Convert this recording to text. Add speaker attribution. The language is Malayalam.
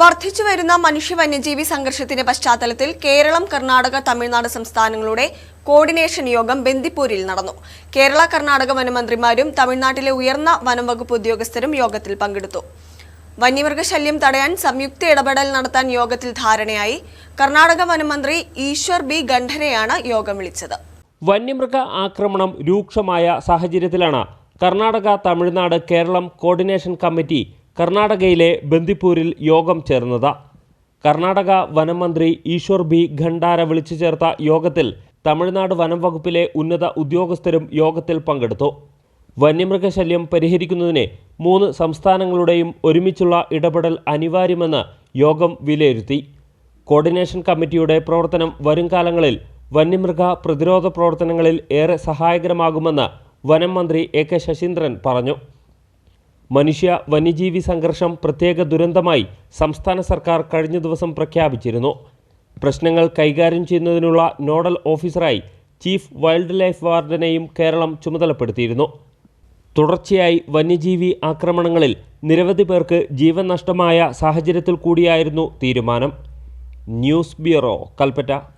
Speaker 1: വർദ്ധിച്ചുവരുന്ന മനുഷ്യ വന്യജീവി സംഘർഷത്തിന്റെ പശ്ചാത്തലത്തിൽ കേരളം കർണാടക തമിഴ്നാട് സംസ്ഥാനങ്ങളുടെ കോർഡിനേഷൻ യോഗം ബന്ദിപ്പൂരിൽ നടന്നു. കേരള കർണാടക വനമന്ത്രിമാരും തമിഴ്നാട്ടിലെ ഉയർന്ന വനംവകുപ്പ് ഉദ്യോഗസ്ഥരും യോഗത്തിൽ പങ്കെടുത്തു. വന്യമൃഗശല്യം തടയാൻ സംയുക്ത ഇടപെടൽ നടത്താൻ യോഗത്തിൽ ധാരണയായി കർണാടക വനമന്ത്രി ഈശ്വർ ബി. ഖണ്ഡരെയാണ് യോഗം വിളിച്ചത്.
Speaker 2: വന്യമൃഗ ആക്രമണം രൂക്ഷമായ സാഹചര്യത്തിലാണ് കർണാടക തമിഴ്നാട് കേരളം കോർഡിനേഷൻ കമ്മിറ്റി കർണാടകയിലെ ബന്ദിപ്പൂരിൽ യോഗം ചേർന്നത്. കർണാടക വനം മന്ത്രി ഈശ്വർ ബി ഖണ്ഡാര വിളിച്ചു ചേർത്ത യോഗത്തിൽ തമിഴ്നാട് വനം വകുപ്പിലെ ഉന്നത ഉദ്യോഗസ്ഥരും യോഗത്തിൽ പങ്കെടുത്തു. വന്യമൃഗശല്യം പരിഹരിക്കുന്നതിന് മൂന്ന് സംസ്ഥാനങ്ങളുടെയും ഒരുമിച്ചുള്ള ഇടപെടൽ അനിവാര്യമെന്ന് യോഗം വിലയിരുത്തി. കോർഡിനേഷൻ കമ്മിറ്റിയുടെ പ്രവർത്തനം വരും കാലങ്ങളിൽ വന്യമൃഗ പ്രതിരോധ പ്രവർത്തനങ്ങളിൽ ഏറെ സഹായകരമാകുമെന്ന് വനം മന്ത്രി എ കെ ശശീന്ദ്രൻ പറഞ്ഞു. മനുഷ്യ വന്യജീവി സംഘർഷം പ്രത്യേക ദുരന്തമായി സംസ്ഥാന സർക്കാർ കഴിഞ്ഞ ദിവസം പ്രഖ്യാപിച്ചിരുന്നു. പ്രശ്നങ്ങൾ കൈകാര്യം ചെയ്യുന്നതിനുള്ള നോഡൽ ഓഫീസറായി ചീഫ് വൈൽഡ് ലൈഫ് വാർഡനെയും കേരളം ചുമതലപ്പെടുത്തിയിരുന്നു. തുടർച്ചയായി വന്യജീവി ആക്രമണങ്ങളിൽ നിരവധി പേർക്ക് ജീവൻ നഷ്ടമായ സാഹചര്യത്തിൽ കൂടിയായിരുന്നു തീരുമാനം. News bureau Kalpetta.